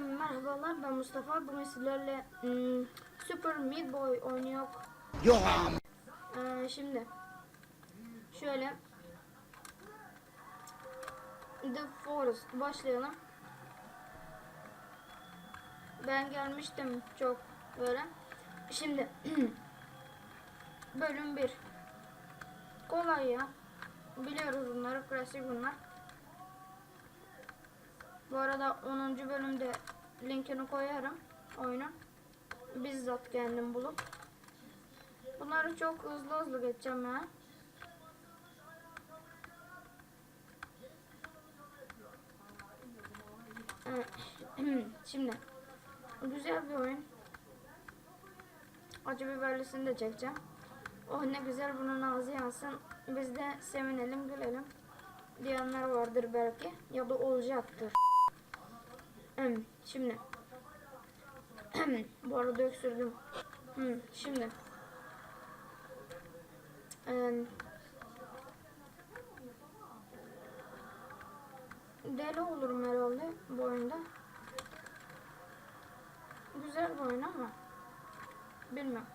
merhabalar ben Mustafa. Bugün sizlerle hmm, Super Meat Boy oynuyor. Yok Ee, şimdi şöyle The Forest başlayalım. Ben gelmiştim çok böyle. Şimdi bölüm 1 kolay ya. Biliyoruz bunları klasik bunlar. Bu arada 10. bölümde linkini koyarım oyunun. Bizzat kendim bulup. Bunları çok hızlı hızlı geçeceğim ya. Şimdi güzel bir oyun. Acı biberlisini de çekeceğim. Oh ne güzel bunun ağzı yansın. Biz de sevinelim gülelim. Diyenler vardır belki. Ya da olacaktır. Şimdi. Bu arada öksürdüm. Şimdi. Deli olurum herhalde bu oyunda. Güzel bir oyun ama bilmem.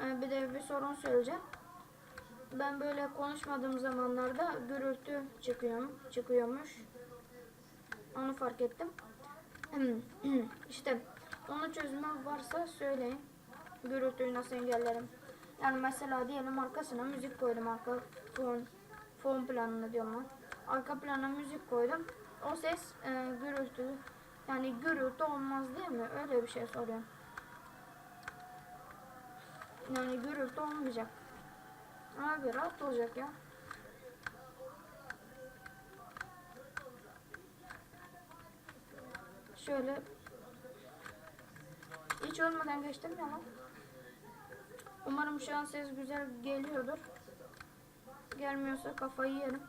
Ee, bir de bir sorun söyleyeceğim. Ben böyle konuşmadığım zamanlarda gürültü çıkıyor, çıkıyormuş. Onu fark ettim. işte onu çözümü varsa söyleyin. Gürültüyü nasıl engellerim? Yani mesela diyelim arkasına müzik koydum arka fon, fon planını diyorum. Arka plana müzik koydum. O ses e, gürültü yani gürültü olmaz değil mi? Öyle bir şey soruyorum. Yani gürültü olmayacak. Abi rahat olacak ya. Şöyle hiç olmadan geçtim ya lan. Umarım şu an ses güzel geliyordur. Gelmiyorsa kafayı yerim.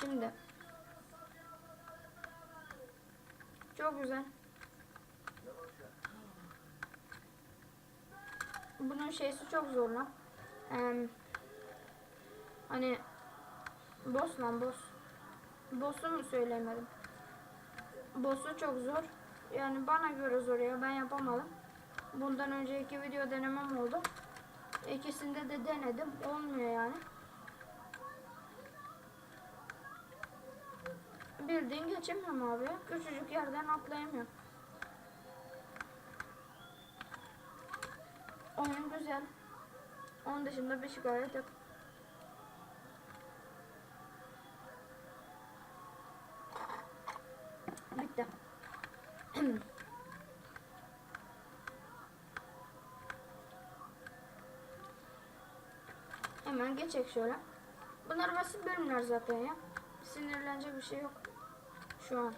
Şimdi çok güzel. Bunun şeysi çok zor lan. Ee, hani boss lan boss. Boss'u mu söylemedim? Boss'u çok zor. Yani bana göre zor ya ben yapamadım. Bundan önceki video denemem oldu. İkisinde de denedim. Olmuyor yani. Bildiğin geçemiyorum abi. Küçücük yerden atlayamıyorum. Oyun güzel. Onun dışında bir şikayet yok. Bitti. Hemen geçecek şöyle. Bunlar basit bölümler zaten ya. Sinirlenecek bir şey yok. Şu an.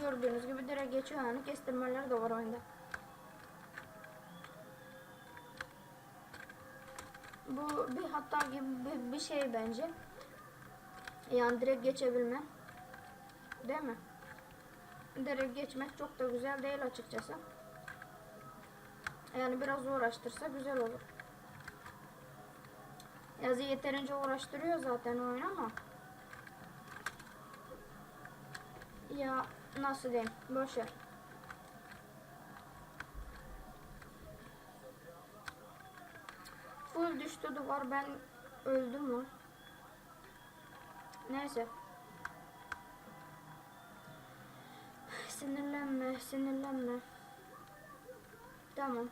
Gördüğünüz gibi direkt geçiyor yani kestirmeler de var oyunda. Bu bir hata gibi bir, bir şey bence. Yani direkt geçebilme. Değil mi? Direkt geçmek çok da güzel değil açıkçası. Yani biraz uğraştırsa güzel olur. Yazı yeterince uğraştırıyor zaten oyun ama. Ya nasıl diyeyim? Boş Full düştü duvar ben öldüm mü? Neyse. Sinirlenme, sinirlenme. Tamam.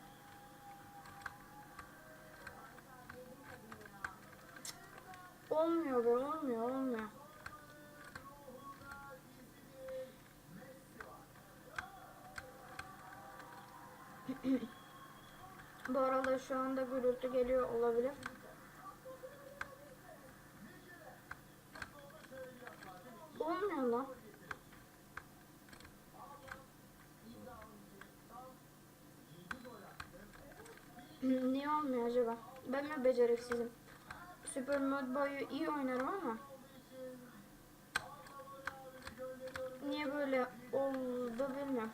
Olmuyor be, olmuyor, olmuyor. Bu arada şu anda gürültü geliyor olabilir. Olmuyor lan. Niye olmuyor acaba? Ben mi beceriksizim? Super Mod Boy'u iyi oynarım ama niye böyle oldu bilmiyorum.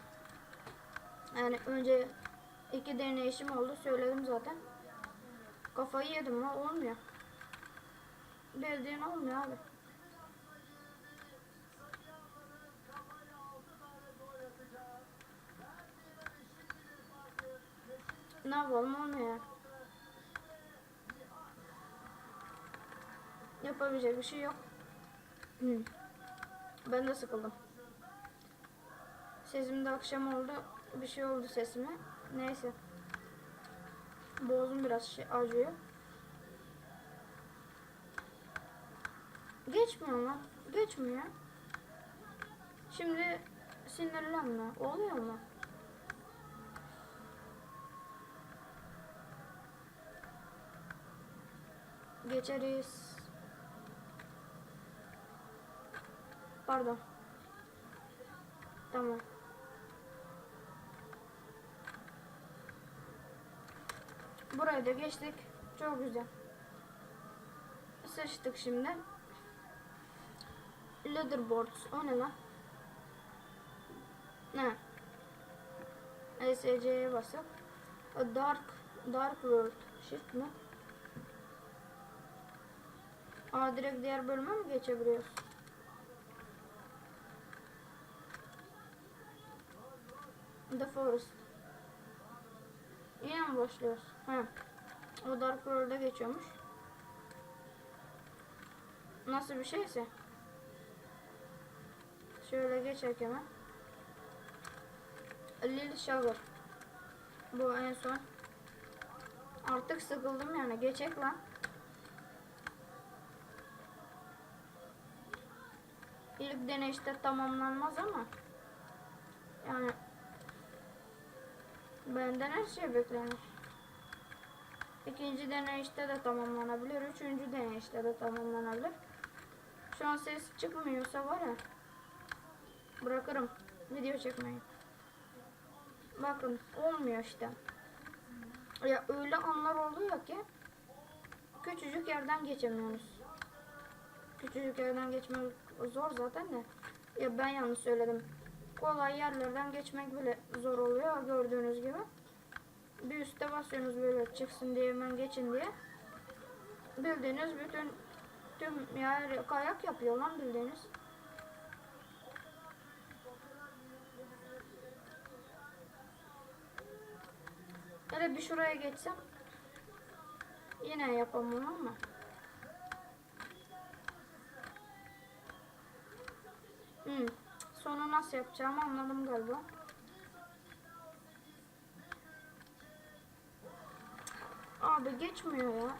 Yani önce iki deneyişim oldu söyledim zaten. Kafayı yedim ha olmuyor. Bildiğin olmuyor abi. Ne yapalım olmuyor. Yapabilecek bir şey yok. Ben de sıkıldım. Sesim de akşam oldu. Bir şey oldu sesime. Neyse. Boğazım biraz şey acıyor. Geçmiyor lan. Geçmiyor. Şimdi sinirlenme. Oluyor mu? Geçeriz. Pardon. Tamam. Burayı da geçtik. Çok güzel. Seçtik şimdi. Leaderboards. O ne lan? Ne? ESC'ye basak. A Dark Dark World. Shift mi? Aa direkt diğer bölüme mi geçebiliyoruz? The Forest. Yine mi başlıyoruz? Ha. O Dark World'a geçiyormuş. Nasıl bir şeyse. Şöyle geçerken hemen. Lil Sugar. Bu en son. Artık sıkıldım yani. Geçek lan. İlk deneyişte tamamlanmaz ama yani benden her şey beklenir. İkinci deneyişte de tamamlanabilir. Üçüncü deneyişte de tamamlanabilir. Şu an ses çıkmıyorsa var ya bırakırım video çekmeyi. Bakın olmuyor işte. Ya öyle anlar oluyor ki küçücük yerden geçemiyoruz. Küçücük yerden geçmek zor zaten de. Ya ben yanlış söyledim. Kolay yerlerden geçmek bile zor oluyor gördüğünüz gibi. Bir üste basıyorsunuz böyle çıksın diye hemen geçin diye. Bildiğiniz bütün tüm yer kayak yapıyor lan bildiğiniz. Hele bir şuraya geçsem yine yapamam ama. Sonu nasıl yapacağımı anladım galiba. Abi geçmiyor ya.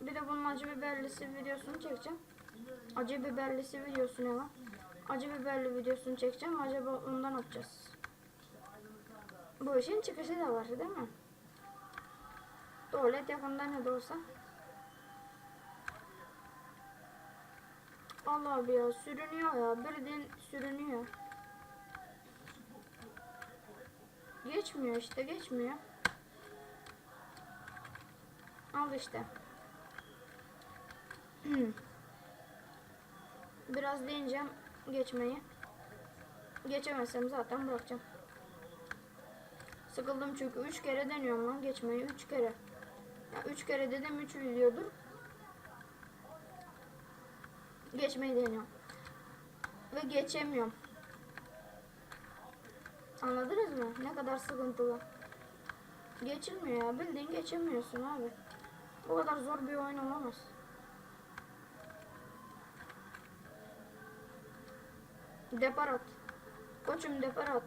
Bir de bunun acı biberlisi videosunu çekeceğim. Acı biberlisi videosu ne lan? Acı biberli videosunu çekeceğim. Acaba ondan atacağız. Bu işin çıkışı da var değil mi? Tuvalet yakında ne de olsa. Allah abi ya sürünüyor ya. Bildiğin sürünüyor. Geçmiyor işte geçmiyor. Al işte. Biraz deneyeceğim geçmeyi. Geçemezsem zaten bırakacağım. Sıkıldım çünkü 3 kere deniyorum lan geçmeyi 3 kere. Ya 3 kere dedim 3 videodur. Geçmeyi deniyorum. Ve geçemiyorum. Anladınız mı? Ne kadar sıkıntılı. Geçilmiyor ya. Bildiğin geçemiyorsun abi. Bu kadar zor bir oyun olamaz. Depar at. Koçum depar at.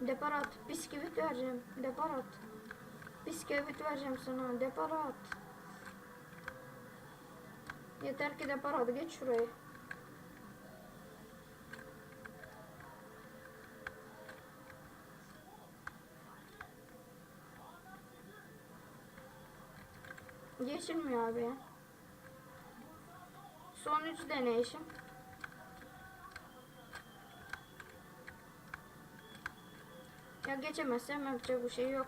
Depar at. Bisküvit vereceğim. Depar at. Bisküvit vereceğim sana. Depar at. Yeter ki depar at. Geç şurayı. Geçilmiyor abi. Son üç deneyişim. Ya geçemezsem yapacak bir şey yok.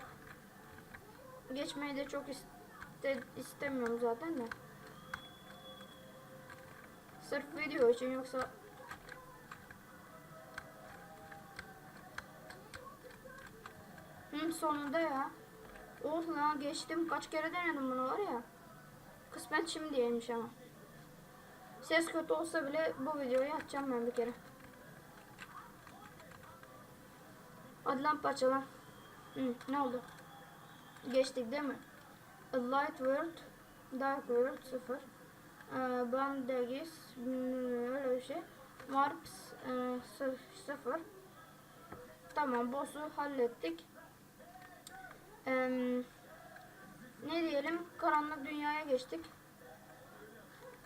Geçmeyi de çok iste istemiyorum zaten de. Sırf video için yoksa Hı, sonunda ya. Oh lan geçtim. Kaç kere denedim bunu var ya. Kısmet şimdiymiş ama. Ses kötü olsa bile bu videoyu atacağım ben bir kere. Hadi lan parçalan. Hı, ne oldu? Geçtik değil mi? A light world, dark world 0. Ee, Bandagis öyle bir şey. Warps 0. Tamam boss'u hallettik. Ne diyelim? Karanlık dünyaya geçtik.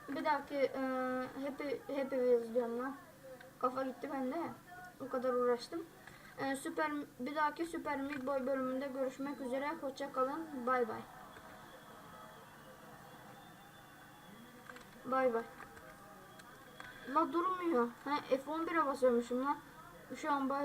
Bir dahaki e, Happy, Happy Wheels diyorum lan. Kafa gitti bende. O kadar uğraştım. E, süper, bir dahaki Super Meat Boy bölümünde görüşmek üzere. Hoşça kalın. Bay bay. Bay bay. La durmuyor. Ha, F11'e basıyormuşum lan. Şu an bay